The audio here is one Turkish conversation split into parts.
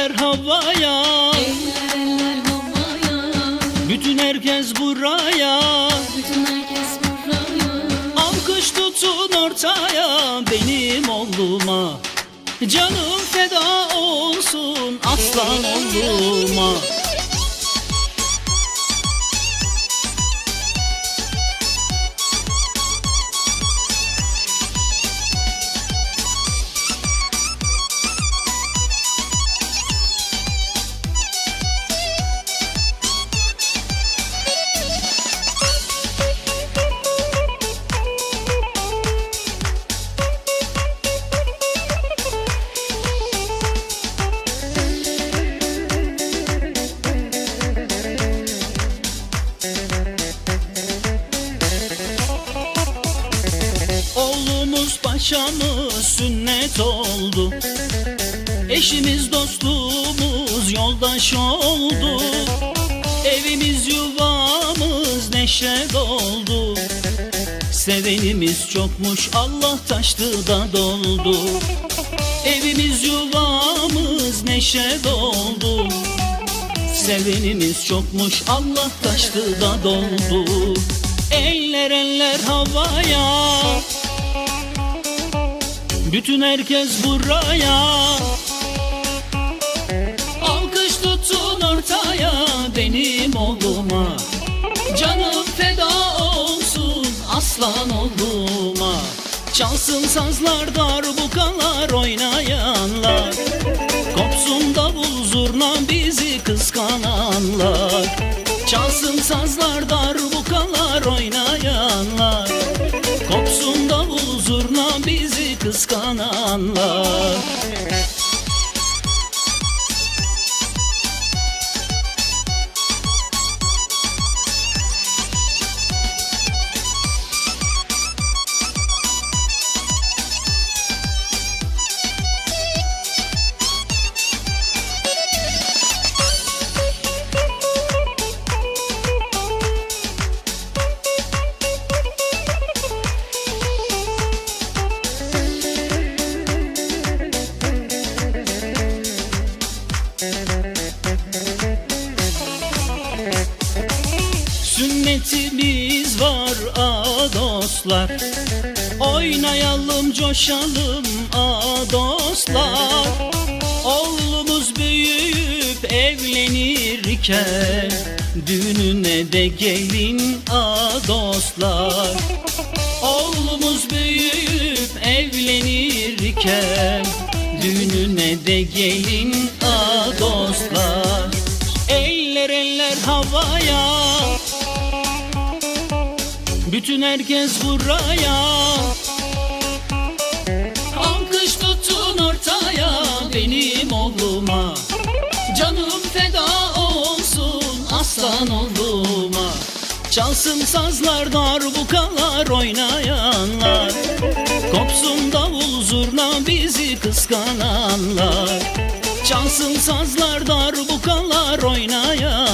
eller havaya. Havaya Bütün herkes buraya. Bütün herkes Alkış tutun ortaya benim oğluma. Canım feda olsun aslan oğluma Paşamız sünnet oldu. Eşimiz dostluğumuz yoldaş oldu. Evimiz yuvamız neşe doldu. Sevenimiz çokmuş Allah taştı da doldu. Evimiz yuvamız neşe doldu. Sevenimiz çokmuş Allah taştı da doldu. Eller eller havaya Bütün herkes buraya. Alkış tutun ortaya benim oğluma. Canım feda olsun aslan oğluma. Çalsın sazlar darbukalar oynayanlar. Kopsun davul zurna bizi kıskananlar. Çalsın sazlar darbukalar oynayanlar kıskananlar Sünnetimiz var a dostlar. Oynayalım coşalım a dostlar. Oğlumuz büyüyüp evlenirken Düğününe de gelin a dostlar. Oğlumuz büyüyüp evlenirken Düğününe de gelin a dostlar. Eller eller havaya Bütün herkes buraya. Alkış tutun ortaya benim oğluma. Canım feda olsun aslan oğluma. Çalsın sazlar darbukalar oynayanlar. Kopsun davul zurna bizi kıskananlar. Çalsın sazlar darbukalar oynayanlar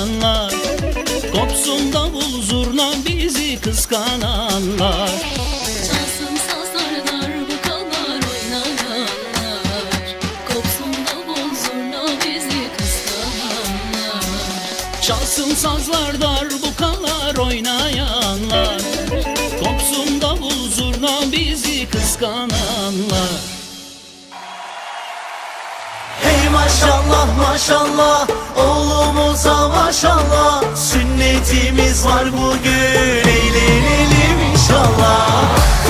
kıskananlar Çalsın sazlar darbukalar oynayanlar Kopsun davul zurna bizi kıskananlar. Çalsın sazlar darbukalar oynayanlar. Kopsun davul zurna bizi kıskananlar. Hey maşallah maşallah. Oğlumuza maşallah. Sünnetimiz var bugün eğlenelim inşallah Maşallah